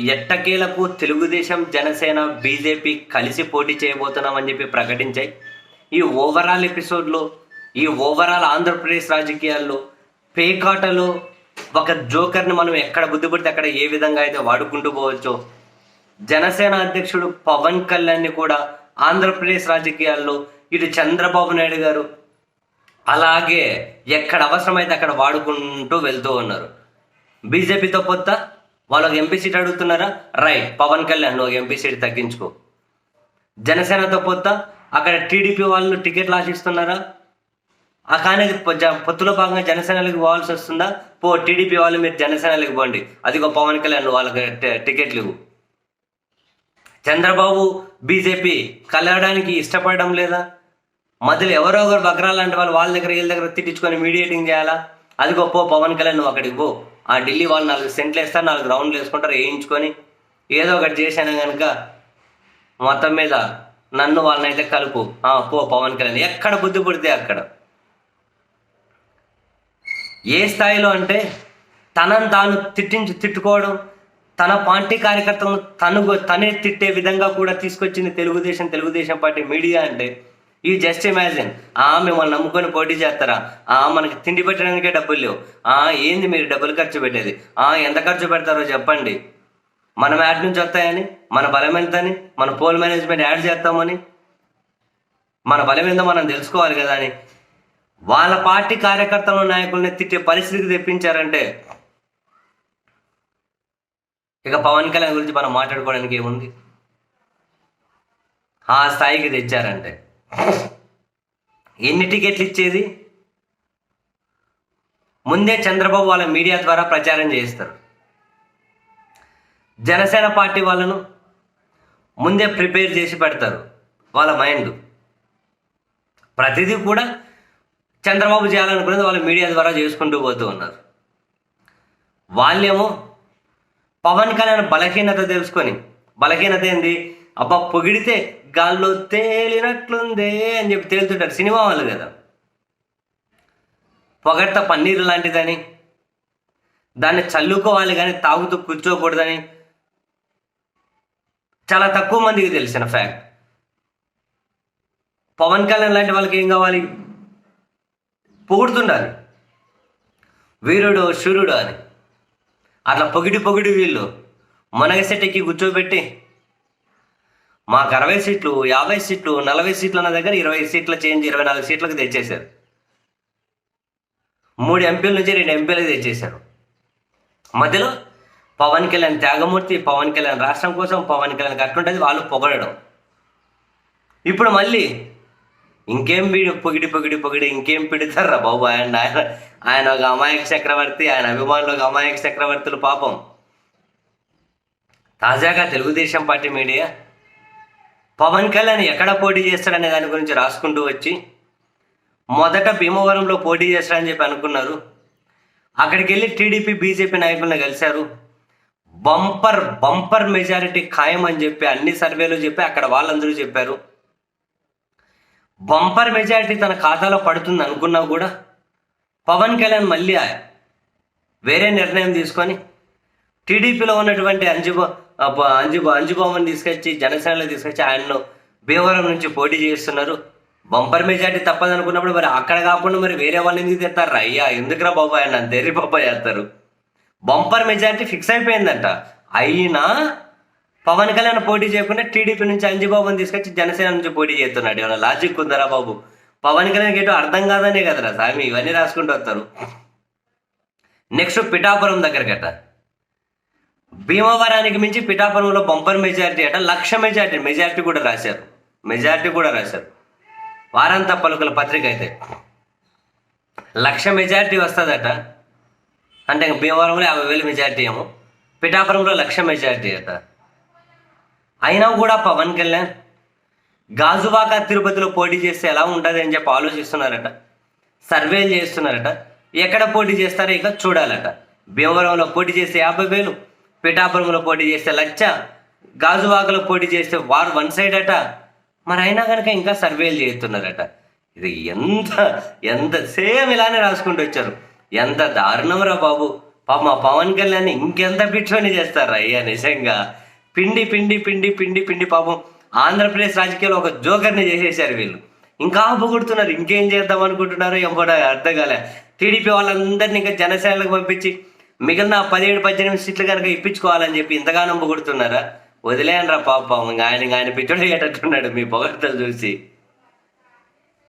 ఎట్టకేలకు తెలుగుదేశం జనసేన బీజేపీ కలిసి పోటీ చేయబోతున్నామని చెప్పి ప్రకటించాయి. ఈ ఓవరాల్ ఎపిసోడ్లో ఈ ఓవరాల్ ఆంధ్రప్రదేశ్ రాజకీయాల్లో పేకాటలో ఒక జోకర్ని మనం ఎక్కడ బుద్ధిపడితే అక్కడ ఏ విధంగా అయితే వాడుకుంటూ పోవచ్చో జనసేన అధ్యక్షుడు పవన్ కళ్యాణ్ని కూడా ఆంధ్రప్రదేశ్ రాజకీయాల్లో ఇటు చంద్రబాబు నాయుడు గారు అలాగే ఎక్కడ అవసరమైతే అక్కడ వాడుకుంటూ వెళ్తూ ఉన్నారు. బీజేపీతో వాళ్ళు ఒక ఎంపీ సీట్ అడుగుతున్నారా? రైట్ పవన్ కళ్యాణ్ నువ్వు ఎంపీ సీట్ తగ్గించుకో. జనసేనతో పొత్త అక్కడ టీడీపీ వాళ్ళు టికెట్లు ఆశిస్తున్నారా ఆ కానీ జ- పొత్తులో భాగంగా జనసేనలకు పోవాల్సి వస్తుందా? పో టీడీపీ వాళ్ళు మీరు జనసేనలకు పోండి. అదిగో పవన్ కళ్యాణ్ వాళ్ళకి టికెట్లు ఇవ్వు. చంద్రబాబు బీజేపీ కలవడానికి ఇష్టపడడం లేదా? మధ్యలో ఎవరో ఒకరు బగ్రాలు లాంటి వాళ్ళు వాళ్ళ దగ్గర వీళ్ళ దగ్గర తిట్టించుకొని మీడియేటింగ్ చేయాలా? అది గొప్ప పవన్ కళ్యాణ్ నువ్వు అక్కడికి పో. ఆ ఢిల్లీ వాళ్ళు నాలుగు సెంట్లు వేస్తారు నాలుగు రౌండ్లు వేసుకుంటారు వేయించుకొని ఏదో ఒకటి చేశాను కనుక మొత్తం మీద నన్ను వాళ్ళనైతే కలుపు. పో పవన్ కళ్యాణ్. ఎక్కడ బుద్ధి పుడితే అక్కడ. ఏ స్థాయిలో అంటే తనను తాను తిట్టించి తిట్టుకోవడం తన పార్టీ కార్యకర్తలను తను తనే తిట్టే విధంగా కూడా తీసుకొచ్చింది తెలుగుదేశం తెలుగుదేశం పార్టీ మీడియా అంటే ఈ జస్ట్ ఇమాజిన్ ఆ మిమ్మల్ని నమ్ముకొని పోటీ చేస్తారా? ఆ మనకి తిండి పెట్టడానికే డబ్బులు లేవు. ఆ ఏంది మీరు డబ్బులు ఖర్చు పెట్టేది? ఆ ఎంత ఖర్చు పెడతారో చెప్పండి. మనం యాడ్ నుంచి వస్తాయని మన బలం ఎంతని మన పోల్ మేనేజ్మెంట్ యాడ్ చేస్తామని. మన బలం ఏందో మనం తెలుసుకోవాలి కదా అని. వాళ్ళ పార్టీ కార్యకర్తల నాయకుల్ని తిట్టే పరిస్థితికి తెప్పించారంటే ఇక పవన్ కళ్యాణ్ గురించి మనం మాట్లాడుకోవడానికి ఏముంది? ఆ స్థాయికి తెచ్చారంటే. ఎన్ని టికెట్లు ఇచ్చేది? ముందే చంద్రబాబు వాళ్ళ మీడియా ద్వారా ప్రచారం చేస్తారు జనసేన పార్టీ వాళ్ళను ముందే ప్రిపేర్ చేసి పెడతారు వాళ్ళ మైండ్. ప్రతిదీ కూడా చంద్రబాబు చేయాలనుకున్నది వాళ్ళ మీడియా ద్వారా చేసుకుంటూ పోతూ ఉన్నారు. వాళ్ళేమో పవన్ కళ్యాణ్ బలహీనత తెలుసుకొని బలహీనత ఏంది? అబ్బా పొగిడితే గాల్లో తేలినట్లుందే అని చెప్పి తేలుతుంటారు సినిమా వాళ్ళు కదా. పొగడ్త పన్నీరు లాంటిదని దాన్ని చల్లుకోవాలి కానీ తాగుతూ కూర్చోకూడదని. చాలా తక్కువ మందికి తెలిసిన ఫ్యాక్ట్. పవన్ కళ్యాణ్ లాంటి వాళ్ళకి ఏం కావాలి? పొగుడుతుండాలి. వీరుడు శూరుడు అని. అట్లా పొగిడి పొగిడి వీళ్ళు. మునగసెట్టెక్కి కూర్చోబెట్టి మాకు అరవై సీట్లు యాభై సీట్లు నలభై సీట్లు అన్న దగ్గర ఇరవై సీట్ల చేంజ్ ఇరవై నాలుగు సీట్లకు తెచ్చేశారు. మూడు ఎంపీల నుంచి రెండు ఎంపీలకు తెచ్చేశారు. మధ్యలో పవన్ కళ్యాణ్ త్యాగమూర్తి పవన్ కళ్యాణ్ రాష్ట్రం కోసం పవన్ కళ్యాణ్ కట్టుంటుంది వాళ్ళు పొగడడం. ఇప్పుడు మళ్ళీ ఇంకేం వీడు పొగిడి పొగిడి పొగిడి ఇంకేం పిడుతారా బాబు? ఆయన ఆయన ఆయన ఒక అమాయక చక్రవర్తి ఆయన అభిమానులు ఒక అమాయక చక్రవర్తులు పాపం. తాజాగా తెలుగుదేశం పార్టీ మీడియా పవన్ కళ్యాణ్ ఎక్కడ పోటీ చేస్తాడనే దాని గురించి రాసుకుంటూ వచ్చి మొదట భీమవరంలో పోటీ చేస్తాడని చెప్పి అనుకున్నారు. అక్కడికి వెళ్ళి టీడీపీ బీజేపీ నాయకులను కలిశారు. బంపర్ బంపర్ మెజారిటీ ఖాయం అని చెప్పి అన్ని సర్వేలు చెప్పి అక్కడ వాళ్ళందరూ చెప్పారు. బంపర్ మెజారిటీ తన ఖాతాలో పడుతుంది అనుకున్నా కూడా పవన్ కళ్యాణ్ మళ్ళీ వేరే నిర్ణయం తీసుకొని టీడీపీలో ఉన్నటువంటి అంజుబా అంజు అంజుబా తీసుకొచ్చి జనసేనలో తీసుకొచ్చి ఆయన్ను భీమవరం నుంచి పోటీ చేస్తున్నారు బంపర్ మెజార్టీ తప్పదనుకున్నప్పుడు మరి అక్కడ కాకుండా మరి వేరే వాళ్ళు ఎందుకు తెస్తారు అయ్యా ఎందుకురా బాబాయ్ ఆయన తెర్రి బాబా చేస్తారు. బంపర్ మెజార్టీ ఫిక్స్ అయిపోయిందంట. అయినా పవన్ కళ్యాణ్ పోటీ చేయకుండా టీడీపీ నుంచి అంజుబాబుని తీసుకొచ్చి జనసేన నుంచి పోటీ చేస్తున్నాడు. ఏమైనా లాజిక్ ఉందరా బాబు? పవన్ కళ్యాణ్ ఏటో అర్థం కాదనే కదరా సామి? ఇవన్నీ రాసుకుంటూ వస్తారు. నెక్స్ట్ పిఠాపురం దగ్గరకట. భీమవరానికి మించి పిఠాపురంలో బంపర్ మెజారిటీ అట లక్ష మెజారిటీ మెజారిటీ కూడా రాశారు. మెజారిటీ కూడా రాశారు. వారాంత పలుకుల పత్రిక అయితే. లక్ష మెజారిటీ వస్తుందట. అంటే ఇంక భీమవరంలో యాభై వేలు మెజారిటీ ఏమో. పిఠాపురంలో లక్ష మెజారిటీ అట. అయినా కూడా పవన్ కళ్యాణ్ గాజువాక తిరుపతిలో పోటీ చేస్తే ఎలా ఉంటుంది అని చెప్పి ఆలోచిస్తున్నారట. సర్వేలు చేస్తున్నారట. ఎక్కడ పోటీ చేస్తారో ఇక చూడాలట. భీమవరంలో పోటీ చేస్తే యాభై వేలు. పిఠాపురంలో పోటీ చేస్తే లచ్చ గాజువాకలో పోటీ చేస్తే వారు వన్ సైడ్ అట మరి అయినా కనుక ఇంకా సర్వేలు చేస్తున్నారట. ఇది ఎంత ఎంత సేమ్ ఇలానే రాసుకుంటూ వచ్చారు. ఎంత దారుణం రా బాబు. పాప మా పవన్ కళ్యాణ్ ఇంకెంత పిచ్చోని చేస్తారా అయ్యా నిజంగా. పిండి పిండి పిండి పిండి పిండి పాపం. ఆంధ్రప్రదేశ్ రాజకీయాల్లో ఒక జోకర్ని చేసేసారు వీళ్ళు. ఇంకా పొగుడుతున్నారు. ఇంకేం చేద్దాం అనుకుంటున్నారు ఎంపడ అర్థం కాలే. టీడీపీ వాళ్ళందరినీ ఇంకా జనసేనలకు పంపించి మిగిలిన పదిహేడు పద్దెనిమిది సీట్లు కనుక ఇప్పించుకోవాలని చెప్పి ఇంతగానో పొగుడుతున్నారా వదిలేయండి రా పాపం. ఇంకా ఆయన ఆయన పిచ్చోడు అయ్యేటట్టున్నాడు మీ పొగడతలు చూసి.